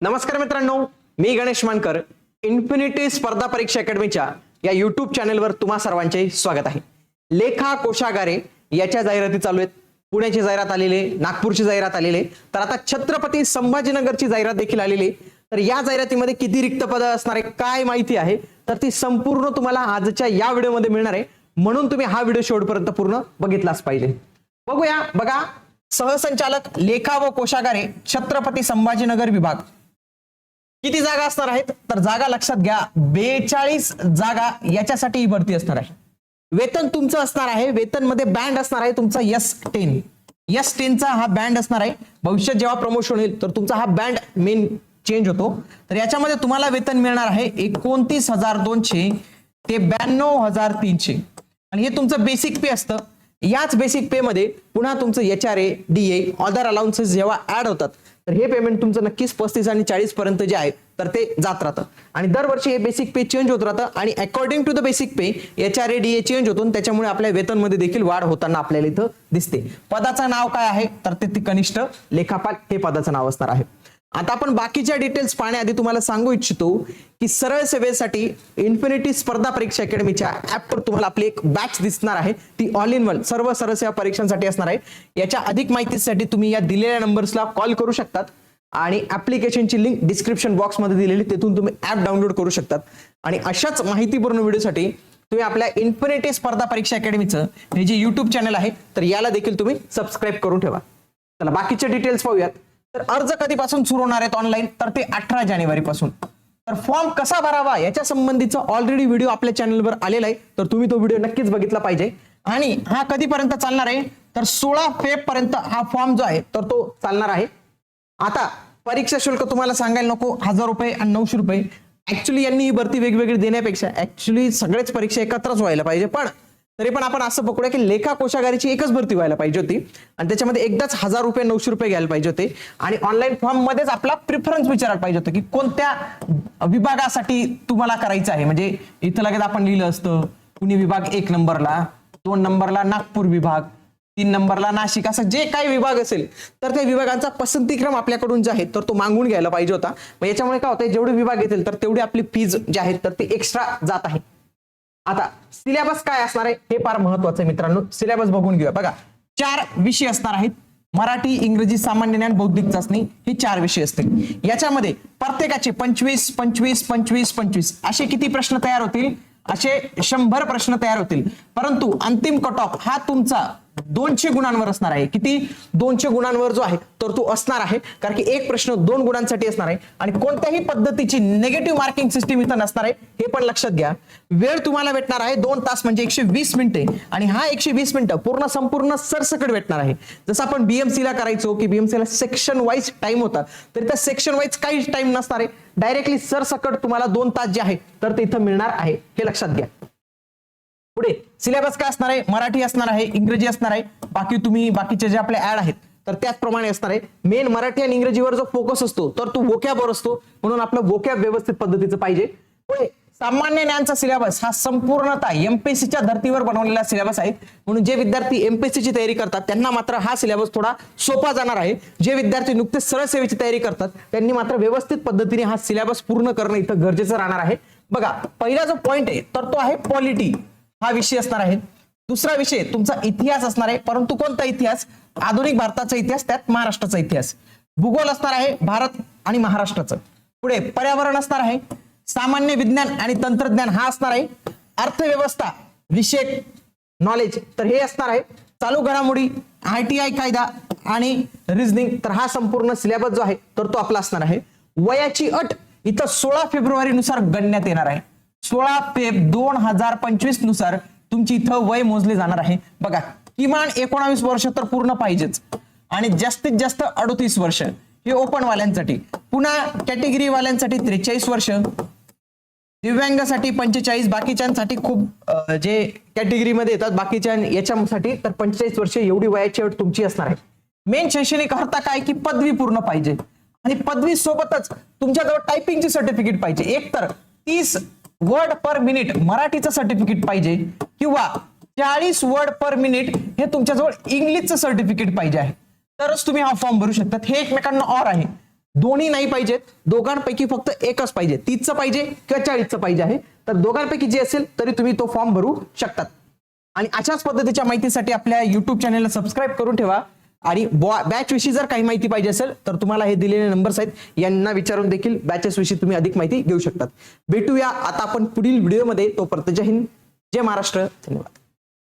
नमस्कार मित्रांनो मी गणेश मानकर इन्फिनिटी स्पर्धा परीक्षा अकॅडमीच्या या युट्यूब चॅनेलवर तुम्हा सर्वांचे स्वागत आहे. लेखा कोशागारे याच्या जाहिराती चालू आहेत. पुण्याची जाहिरात आलेली आहे नागपूरची जाहिरात आलेली आहे. तर आता छत्रपती संभाजीनगरची जाहिरात देखील आलेली आहे. तर या जाहिरातीमध्ये किती रिक्त पदं असणार आहे काय माहिती आहे? तर ती संपूर्ण तुम्हाला आजच्या या व्हिडिओमध्ये मिळणार आहे. म्हणून तुम्ही हा व्हिडिओ शेवटपर्यंत पूर्ण बघितलाच पाहिजे. बघूया बघा. सहसंचालक लेखा व कोशागारे छत्रपती संभाजीनगर विभाग. किती जागा असणार आहेत? तर जागा लक्षात घ्या बेचाळीस जागा याच्यासाठी ही भरती असणार आहे. वेतन तुमचं असणार आहे वेतनमध्ये बँड असणार आहे तुमचा यस टेन यस टेनचा हा बँड असणार आहे. भविष्यात जेव्हा प्रमोशन होईल तर तुमचा हा बँड मेन चेंज होतो. तर याच्यामध्ये तुम्हाला वेतन मिळणार आहे एकोणतीस हजार दोनशे ते ब्याण्णव हजार तीनशे. आणि हे तुमचं बेसिक पे असतं. याच बेसिक पे मध्ये पुन्हा तुमचं H R A D A other allowances जेव्हा ऍड होतात तर हे पेमेंट तुमचं नक्कीच पस्तीस आणि चाळीस पर्यंत जे आहे तर ते जात राहतं. आणि दरवर्षी हे बेसिक पे चेंज होत राहतं आणि according to the basic pay H R A D A change होतो त्याच्यामुळे आपल्या वेतनमध्ये देखील वाढ होताना आपल्याला इथं दिसते. पदाचं नाव काय आहे? तर ते कनिष्ठ लेखापाल हे पदाचं नाव असणार आहे. आता आपण बाकीच्या डिटेल्स पाहण्याआधी तुम्हाला सांगू इच्छितो की सरळ सेवेसाठी इन्फिनिटी स्पर्धा परीक्षा अकॅडमीच्या ऍपवर तुम्हाला आपली एक बॅच दिसणार आहे. ती ऑल इन वन सर्व सरळ सेवा परीक्षांसाठी असणार आहे. याच्या अधिक माहितीसाठी तुम्ही या दिलेल्या नंबर्सला कॉल करू शकतात आणि ऍप्लिकेशनची लिंक डिस्क्रिप्शन बॉक्समध्ये दिलेली तिथून तुम्ही ऍप डाउनलोड करू शकतात. आणि अशाच माहितीपूर्ण व्हिडिओसाठी तुम्ही आपल्या इन्फिनिटी स्पर्धा परीक्षा अकॅडमीचं हे जे युट्यूब चॅनल आहे तर याला देखील तुम्ही सबस्क्राईब करून ठेवा. चला बाकीचे डिटेल्स पाहूयात. तर अर्ज कधीपासून सुरू होणार आहेत ऑनलाईन तर ते अठरा जानेवारी पासून. तर फॉर्म कसा भरावा याच्या संबंधीचा ऑलरेडी व्हिडिओ आपल्या चॅनलवर आलेला आहे. तर तुम्ही तो व्हिडिओ नक्कीच बघितला पाहिजे. आणि हा कधीपर्यंत चालणार आहे? तर सोळा फेब पर्यंत हा फॉर्म जो आहे तर तो चालणार आहे. आता परीक्षा शुल्क तुम्हाला सांगायला नको. हजार रुपये आणि नऊशे रुपये. ऍक्च्युली यांनी ही भरती वेगवेगळी देण्यापेक्षा ऍक्च्युली सगळेच परीक्षा एकत्रच व्हायला पाहिजे. पण तरी पण आपण असं पकडूया की लेखा कोशागारीची एकच भरती व्हायला पाहिजे होती. आणि त्याच्यामध्ये एकदाच हजार रुपये नऊशे रुपये घ्यायला पाहिजे होते. आणि ऑनलाईन फॉर्म मध्येच आपला प्रिफरन्स विचारायला पाहिजे होतं की कोणत्या विभागासाठी तुम्हाला करायचं आहे? म्हणजे इथं लगेच आपण लिहिलं असतं पुणे विभाग एक नंबरला दोन नंबरला नागपूर विभाग तीन नंबरला नाशिक असं जे काही विभाग असेल तर त्या विभागांचा पसंतीक्रम आपल्याकडून जे आहे तर तो मागून घ्यायला पाहिजे होता. मग याच्यामुळे काय होतं जेवढे विभाग येतील तर तेवढी आपली फीज जे आहेत तर ते एक्स्ट्रा जात आहे. आता सिलेबस काय असणार आहे हे फार महत्वाचं आहे मित्रांनो. सिलेबस बघून घेऊया. बघा चार विषय असणार आहेत. मराठी इंग्रजी सामान्य ज्ञान बौद्धिक चाचणी हे चार विषय असतील. याच्यामध्ये प्रत्येकाचे पंचवीस पंचवीस पंचवीस पंचवीस असे किती प्रश्न तयार होतील? असे शंभर प्रश्न तयार होतील. परंतु अंतिम कट ऑफ हा तुमचा दोनशे गुणांवर असणार आहे. किती? दोनशे गुणांवर जो आहे तर तो असणार आहे. कारण की एक प्रश्न दोन गुणांसाठी असणार आहे. आणि कोणत्याही पद्धतीची निगेटिव्ह मार्किंग सिस्टीम इथं नसणार आहे. हे पण लक्षात घ्या. वेळ तुम्हाला भेटणार आहे. दोन तास म्हणजे एकशे वीस मिनिटे. आणि हा एकशे वीस मिनिटं पूर्ण संपूर्ण सरसकट भेटणार आहे. जसं आपण बीएमसी ला करायचो की बीएमसी ला सेक्शन वाईज टाइम होता. तर त्या सेक्शन वाईज काहीच टाइम नसणार आहे. डायरेक्टली सरसकट तुम्हाला दोन तास जे आहे तर ते इथं मिळणार आहे. हे लक्षात घ्या. पुढे सिलेबस काय असणार आहे? मराठी असणार आहे इंग्रजी असणार आहे. बाकी तुम्ही बाकीचे जे आपले ऍड आहेत तर त्याचप्रमाणे असणार आहे. मेन मराठी आणि इंग्रजीवर जो फोकस असतो तर तो वोक्यावर असतो. म्हणून आपलं वोक्या व्यवस्थित पद्धतीचं पाहिजे. पुढे सामान्य ज्ञानचा सिलेबस हा संपूर्णतः एमपीएससीच्या धर्तीवर बनवलेला सिलेबस आहे. म्हणून जे विद्यार्थी एमपीएससीची तयारी करतात त्यांना मात्र हा सिलेबस थोडा सोपा जाणार आहे. जे विद्यार्थी नुकतेच सरळ सेवेची तयारी करतात त्यांनी मात्र व्यवस्थित पद्धतीने हा सिलेबस पूर्ण करणं इथं गरजेचं राहणार आहे. बघा पहिला जो पॉइंट आहे तर तो आहे पॉलिटी हा विषय असणार आहे. दुसरा विषय तुमचा इतिहास असणार आहे. परंतु कोणता इतिहास? आधुनिक भारताचा इतिहास त्यात महाराष्ट्राचा इतिहास. भूगोल असणार आहे भारत आणि महाराष्ट्राचं. पुढे पर्यावरण असणार आहे सामान्य विज्ञान आणि तंत्रज्ञान हा असणार आहे. अर्थव्यवस्था विषयक नॉलेज तर हे असणार आहे. चालू घडामोडी आय टी आय कायदा आणि रिझनिंग तर हा संपूर्ण सिलेबस जो आहे तर तो आपला असणार आहे. वयाची अट इथं सोळा फेब्रुवारी नुसार गणण्यात येणार आहे. सोळा फेब दोन हजार पंचवीसनुसार तुमची इथं वय मोजले जाणार आहे. बघा किमान एकोणावीस वर्ष तर पूर्ण पाहिजेच. आणि जास्तीत जास्त अडतीस वर्ष. हे ओपन वाल्यांसाठी पुन्हा कॅटेगरी वाल्यांसाठी त्रेचाळीस वर्ष. दिव्यांगासाठी पंचेचाळीस बाकीच्यांसाठी खूप जे कॅटेगरीमध्ये येतात बाकीच्या याच्यासाठी तर पंचेचाळीस वर्ष एवढी वयाची अट तुमची असणार आहे. मेन शैक्षणिक अर्थ काय? की पदवी पूर्ण पाहिजे. आणि पदवी सोबतच तुमच्याजवळ टायपिंगची सर्टिफिकेट पाहिजे. एक तर तीस वर्ड पर मिनिट मराठीचं सर्टिफिकेट पाहिजे किंवा चाळीस वर्ड पर मिनिट हे तुमच्याजवळ इंग्लिशचं सर्टिफिकेट पाहिजे आहे. तरच तुम्ही हा फॉर्म भरू शकतात. हे एकमेकांना ऑर आहे. दोन्ही नाही पाहिजेत. दोघांपैकी फक्त एकच पाहिजे. तीसचं पाहिजे किंवा चाळीसचं पाहिजे आहे. तर दोघांपैकी जे असेल तरी तुम्ही तो फॉर्म भरू शकतात. आणि अशाच पद्धतीच्या माहितीसाठी आपल्या युट्यूब चॅनेलला सबस्क्राईब करून ठेवा. आणि बॉ बॅचविषयी जर काही माहिती पाहिजे असेल तर तुम्हाला हे दिलेले नंबर्स आहेत. यांना विचारून देखील बॅचेस विषयी तुम्ही अधिक माहिती घेऊ शकतात. भेटूया आता आपण पुढील व्हिडिओमध्ये तोपर्यंत जय हिंद जय महाराष्ट्र. धन्यवाद.